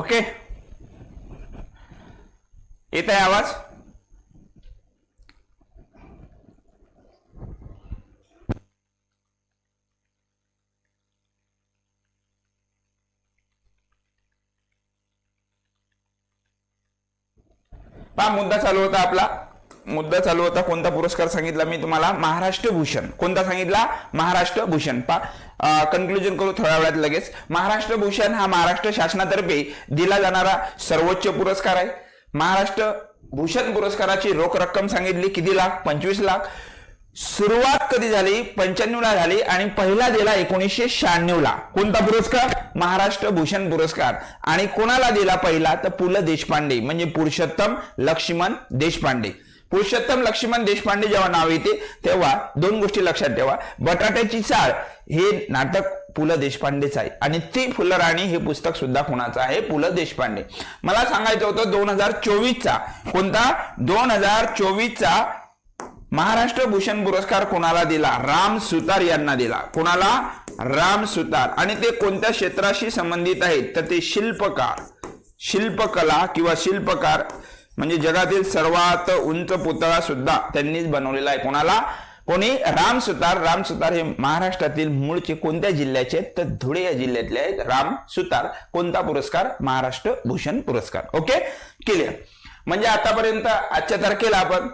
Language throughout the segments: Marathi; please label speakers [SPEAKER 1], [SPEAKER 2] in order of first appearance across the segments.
[SPEAKER 1] ओके. येत आहे आवाज? पहा मुद्दा चालू होता आपला. मुद्दा चालू होता कोणता पुरस्कार सांगितला मी तुम्हाला? महाराष्ट्र भूषण. कोणता सांगितला? महाराष्ट्र भूषण. पा कन्क्लुजन करू थोड्या वेळात लगेच. महाराष्ट्र भूषण हा महाराष्ट्र शासनातर्फे दिला जाणारा सर्वोच्च पुरस्कार आहे. महाराष्ट्र भूषण पुरस्काराची रोख रक्कम सांगितली किती लाख पंचवीस लाख. सुरुवात कधी झाली? पंच्याण्णव ला झाली आणि पहिला दिला एकोणीसशे शहाण्णव ला कोणता पुरस्कार? महाराष्ट्र भूषण पुरस्कार. आणि कोणाला दिला पहिला? तर पु ल देशपांडे म्हणजे पुरुषोत्तम लक्ष्मण देशपांडे. पुरुषोत्तम लक्ष्मण देशपांडे जेव्हा नाव येते तेव्हा दोन गोष्टी लक्षात ठेवा. बटाट्याची चाळ हे नाटक पु ल देशपांडेच आहे. आणि ती फुलराणी हे पुस्तक सुद्धा कोणाचं आहे? पु ल देशपांडे. मला सांगायचं होतं दोन हजार चोवीसचा कोणता? दोन हजार चोवीसचा महाराष्ट्र भूषण पुरस्कार कोणाला दिला? राम सुतार यांना दिला. कोणाला? राम सुतार. आणि ते कोणत्या क्षेत्राशी संबंधित आहेत? तर ते शिल्पकार. शिल्पकला किंवा शिल्पकार म्हणजे जगातील सर्वात उंच पुतळा सुद्धा त्यांनीच बनवलेला आहे. कोणाला? कोणी? राम सुतार. राम सुतार हे महाराष्ट्रातील मूळचे कोणत्या जिल्ह्याचे आहेत? तर धुळे या जिल्ह्यातले आहेत राम सुतार. कोणता पुरस्कार? महाराष्ट्र भूषण पुरस्कार. ओके? क्लिअर म्हणजे आतापर्यंत आजच्या तारखेला आपण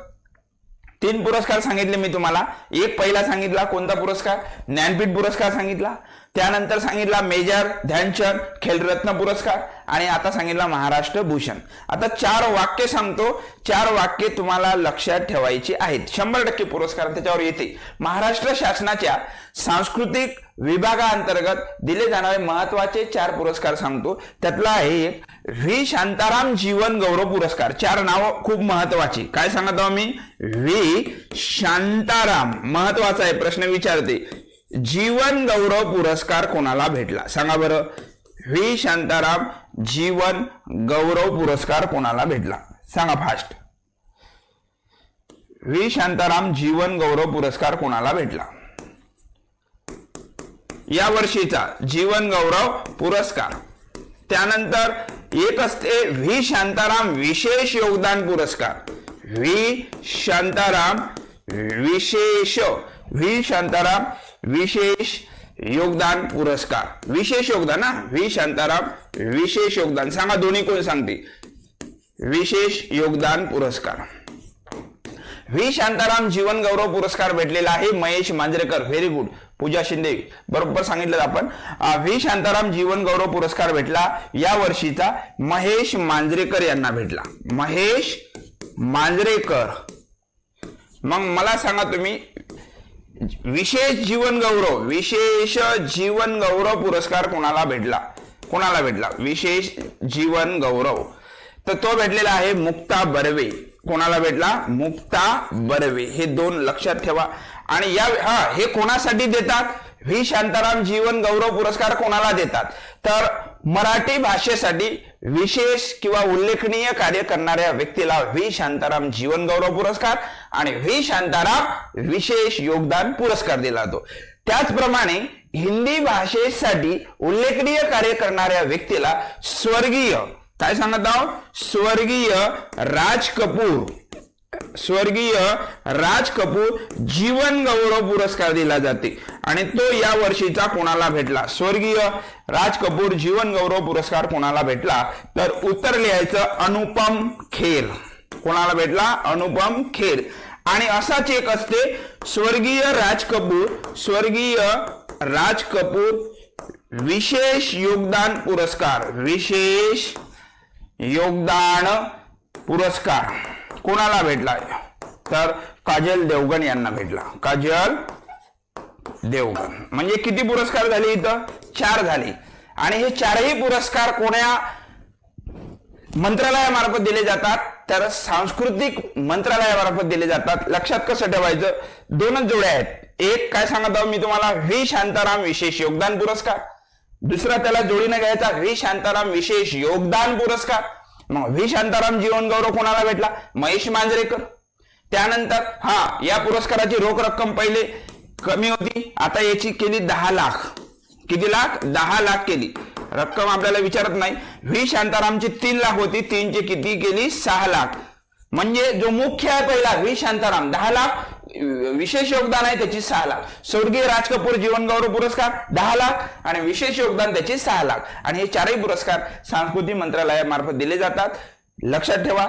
[SPEAKER 1] तीन पुरस्कार सांगितले मी तुम्हाला. एक पहिला सांगितला कोणता पुरस्कार? ज्ञानपीठ पुरस्कार सांगितला. त्यानंतर सांगितला मेजर ध्यानचंद खेलरत्न पुरस्कार आणि आता सांगितला महाराष्ट्र भूषण. आता चार वाक्य सांगतो. चार वाक्य तुम्हाला लक्षात ठेवायची आहेत. शंभर टक्के पुरस्कार त्याच्यावर येते महाराष्ट्र शासनाच्या सांस्कृतिक विभागाअंतर्गत दिले जाणारे महत्त्वाचे चार पुरस्कार सांगतो. त्यातला आहे एक व्ही. शांताराम जीवन गौरव पुरस्कार. चार नाव खूप महत्वाची. काय सांगत आम्ही मी? व्ही. शांताराम. महत्त्वाचा आहे प्रश्न विचारते. जीवन गौरव पुरस्कार कोणाला भेटला? सांगा बरं. व्ही. शांताराम जीवन गौरव पुरस्कार कोणाला भेटला? सांगा फास्ट व्ही. शांताराम जीवन गौरव पुरस्कार कोणाला भेटला? या वर्षीचा जीवन गौरव पुरस्कार. त्यानंतर एक असते व्ही शांताराम विशेष योगदान पुरस्कार. व्ही शांताराम विशेष व्ही शांताराम विशेष योगदान पुरस्कार. विशेष योगदान ना व्ही शांताराम विशेष योगदान. सांगा दोन्ही कोण सांगते? विशेष योगदान पुरस्कार. व्ही. शांताराम जीवन गौरव पुरस्कार भेटलेला आहे. महेश मांजरेकर व्हेरी गुड पूजा शिंदे बरोबर सांगितलं आपण. व्ही. शांताराम जीवन गौरव पुरस्कार भेटला. या वर्षीचा महेश मांजरेकर यांना भेटला. महेश मांजरेकर. मग मला सांगा तुम्ही विशेष जीवन गौरव विशेष जीवन गौरव पुरस्कार कोणाला भेटला? कोणाला भेटला? विशेष जीवन गौरव. तर तो भेटलेला आहे मुक्ता बर्वे. कोणाला भेटला? मुक्ता बर्वे. हे दोन लक्षात ठेवा. आणि या हा हे कोणासाठी देतात? व्ही. शांताराम जीवन गौरव पुरस्कार कोणाला देतात? तर मराठी भाषेसाठी विशेष किंवा उल्लेखनीय कार्य करणाऱ्या व्यक्तीला व्ही. शांताराम जीवन गौरव पुरस्कार आणि व्ही. शांताराम विशेष योगदान पुरस्कार दिला जातो. त्याचप्रमाणे हिंदी भाषेसाठी उल्लेखनीय कार्य करणाऱ्या व्यक्तीला स्वर्गीय काय सांगत आहो? स्वर्गीय राज कपूर. स्वर्गीय राज कपूर जीवन गौरव पुरस्कार दिला जाते. आणि तो या वर्षीचा कोणाला भेटला? स्वर्गीय राज कपूर जीवन गौरव पुरस्कार कोणाला भेटला? तर उत्तर लिहायचं अनुपम खेर. कोणाला भेटला? अनुपम खेर. आणि असाच एक असते स्वर्गीय राज कपूर स्वर्गीय राज कपूर विशेष योगदान पुरस्कार. विशेष योगदान पुरस्कार. कोणाला भेटला? तर काजल देवगण यांना भेटला. काजल देवगण. म्हणजे किती पुरस्कार झाले इथं? चार झाले. आणि हे चारही पुरस्कार कोण्या मंत्रालयामार्फत दिले जातात? तर सांस्कृतिक मंत्रालयामार्फत दिले जातात. लक्षात कसं ठेवायचं? दोनच जोड्या आहेत. एक काय सांगत आहोत मी तुम्हाला? व्ही. शांताराम विशेष योगदान पुरस्कार. दुसरा त्याला जोडीने घ्यायचा व्ही शांताराम विशेष योगदान पुरस्कार. मग व्ही शांताराम जीवन गौरव कोणाला भेटला? महेश मांजरेकर. त्यानंतर हा या पुरस्काराची रोख रक्कम पहिले कमी होती आता याची केली दहा लाख. किती लाख? दहा लाख केली. रक्कम आपल्याला विचारत नाही. व्ही शांतारामची तीन लाख होती तीनची किती केली? सहा लाख. म्हणजे जो मुख्य आहे पहिला व्ही शांताराम दहा लाख. विशेष योगदान आहे त्याची सहा लाख. स्वर्गीय राज कपूर जीवनगौरव पुरस्कार दहा लाख आणि विशेष योगदान त्याचे सहा लाख. आणि हे चारही पुरस्कार सांस्कृतिक मंत्रालयामार्फत दिले जातात. लक्षात ठेवा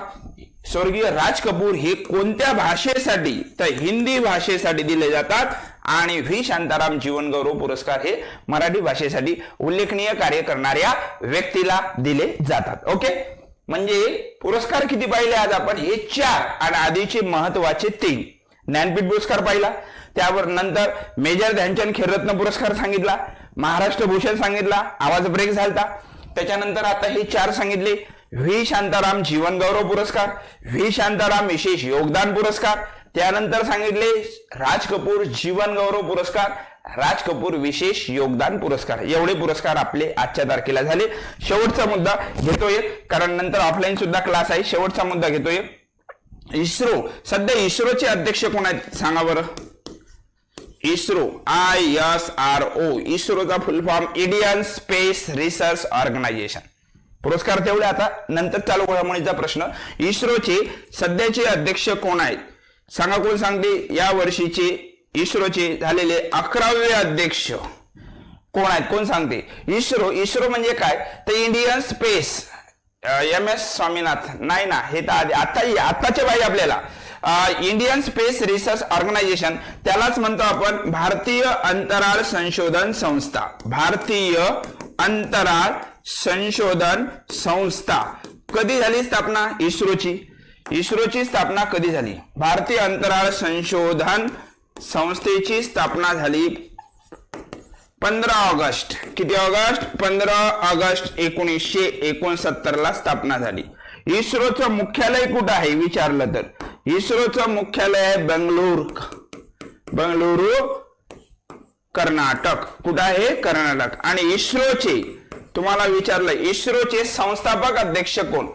[SPEAKER 1] स्वर्गीय राज कपूर हे कोणत्या भाषेसाठी तर हिंदी भाषेसाठी दिले जातात? आणि व्ही. शांताराम जीवनगौरव पुरस्कार हे मराठी भाषेसाठी उल्लेखनीय कार्य करणाऱ्या व्यक्तीला दिले जातात. ओके? म्हणजे पुरस्कार किती पाहिले आज आपण? हे चार आणि आधीचे महत्त्वाचे तीन. ज्ञानपीठ पुरस्कार पाहिला. त्यावर नंतर मेजर ध्यानचंद खेलरत्न पुरस्कार सांगितला. महाराष्ट्र भूषण सांगितला. आवाज ब्रेक झालता. त्याच्यानंतर आता हे चार सांगितले. व्ही शांताराम जीवनगौरव पुरस्कार व्ही शांताराम विशेष योगदान पुरस्कार त्यानंतर सांगितले राज कपूर जीवनगौरव पुरस्कार राज कपूर विशेष योगदान पुरस्कार. एवढे पुरस्कार आपले आजच्या तारखेला झाले. शेवटचा मुद्दा घेतोय कारण नंतर ऑफलाईन सुद्धा क्लास आहे. शेवटचा मुद्दा घेतोय. इस्रो सध्या इस्रोचे अध्यक्ष कोण आहेत? सांगा बरं. ISRO I S R O इस्रोचा full form Indian Space Research Organisation पुरस्कार तेवढे आता नंतर चालू घडामोडीचा प्रश्न. इस्रोचे सध्याचे अध्यक्ष कोण आहेत? सांगा कोण सांगते? या वर्षीचे इस्रोचे झालेले अकरावे अध्यक्ष कोण आहेत? कोण सांगते? इस्रो इस्रो म्हणजे काय? तर Indian space M S Swaminathan नाही ना हे तर आधी आता आताचे पाहिजे आपल्याला. इंडियन स्पेस रिसर्च ऑर्गनायझेशन त्यालाच म्हणतो आपण भारतीय अंतराळ संशोधन संस्था. भारतीय अंतराळ संशोधन संस्था. कधी झाली स्थापना? इस्रोची. इस्रोची स्थापना कधी झाली? भारतीय अंतराळ संशोधन संस्थेची स्थापना झाली पंधरा ऑगस्ट. किती ऑगस्ट? पंधरा ऑगस्ट एकोणीसशे एकोणसत्तर ला स्थापना झाली. इस्रोचं मुख्यालय कुठं आहे? विचारलं तर. इस्रोचं मुख्यालय आहे बंगलोर बंगलुरू कर्नाटक. कुठं आहे? कर्नाटक. आणि इस्रोचे तुम्हाला विचारलं इस्रोचे संस्थापक अध्यक्ष कोण?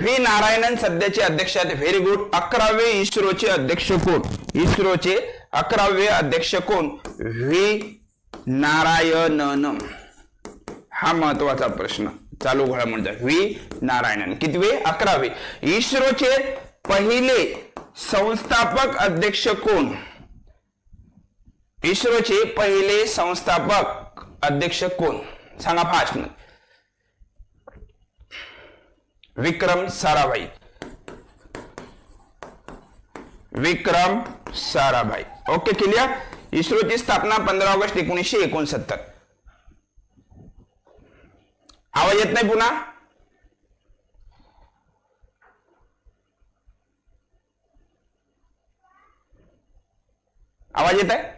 [SPEAKER 1] व्ही. नारायणन सध्याचे अध्यक्ष आहेत. व्हेरी गुड अकरावे इस्रोचे अध्यक्ष कोण? इस्रोचे अकरावे अध्यक्ष कोण? व्ही. नारायणन. हा महत्त्वाचा प्रश्न. चालू घडामोडीचा व्ही. नारायणन. कितवे? अकरावे. इस्रोचे पहिले संस्थापक अध्यक्ष कोण? इस्रोचे पहिले संस्थापक अध्यक्ष कोण? सांगा fast Vikram Sarabhai. Vikram Sarabhai. Okay clear इस्रोची स्थापना पंधरा ऑगस्ट एकोणीसशे एकोणसत्तर. आवाज येत नाही पुन्हा? आवाज येत आहे?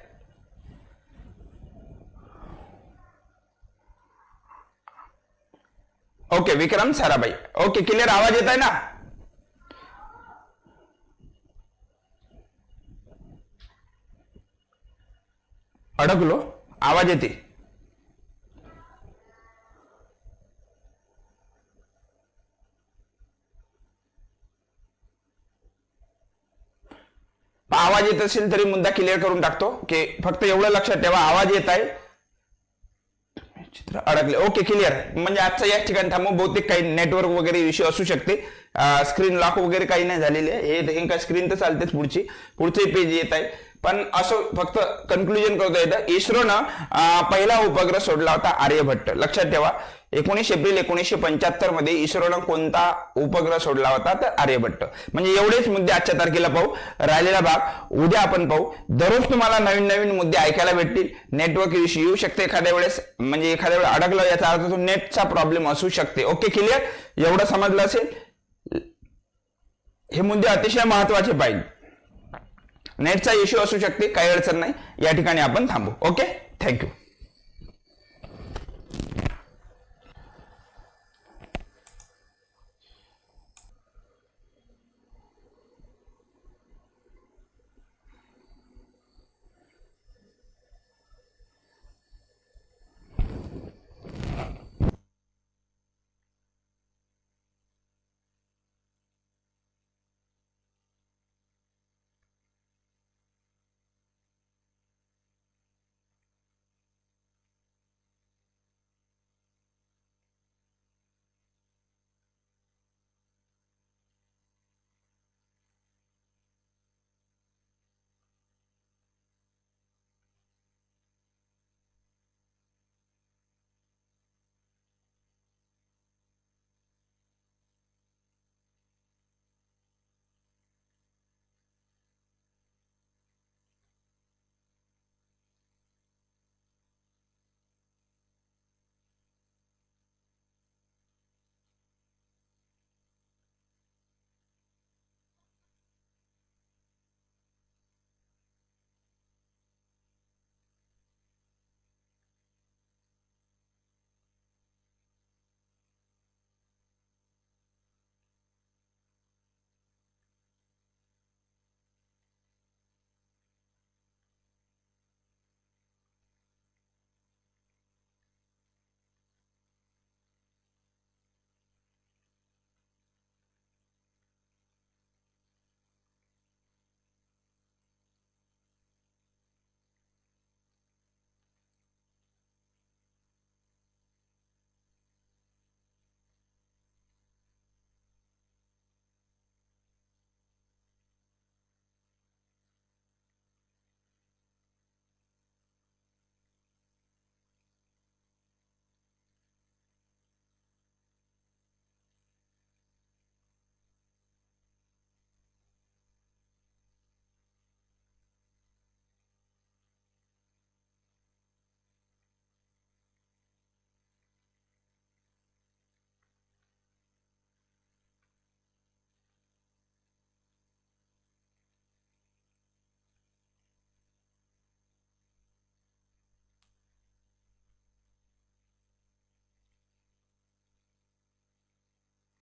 [SPEAKER 1] Okay Vikram Sarabhai. Okay clear आवाज येत आहे ना? अडकलो आवाज येते. आवाज येत असेल तरी मुद्दा क्लिअर करून टाकतो की फक्त एवढं लक्षात ठेवा आवाज येत आहे. चित्र अडकले. ओके क्लिअर म्हणजे आजचा याच ठिकाणी थांबू. बहुतेक काही नेटवर्क वगैरे इश्यू असू शकते. स्क्रीन लॉक वगैरे काही नाही झालेले हे हे काय स्क्रीन तर चालतेच पुढची. पुढचे पेज येत आहे. पण असं फक्त कन्क्लुजन करता येतं इस्रोनं पहिला उपग्रह सोडला होता आर्यभट्ट. लक्षात ठेवा. एकोणीस एप्रिल एकोणीसशे पंच्याहत्तरमध्ये इस्रोनं कोणता उपग्रह सोडला होता तर आर्यभट्ट. म्हणजे एवढेच मुद्दे आजच्या तारखेला पाहू. राहिलेला भाग उद्या आपण पाहू. दररोज तुम्हाला नवीन नवीन मुद्दे ऐकायला भेटतील. नेटवर्क इश्यू येऊ शकते एखाद्या वेळेस. म्हणजे एखाद्या वेळेस अडकलं याचा अर्थ तो नेटचा प्रॉब्लेम असू शकते. ओके क्लिअर एवढं समजलं असेल? हे मुद्दे अतिशय महत्त्वाचे पाहिजे नेटचा इश्यू असू शकते काही अडचण नाही. या ठिकाणी आपण थांबू. Okay thank you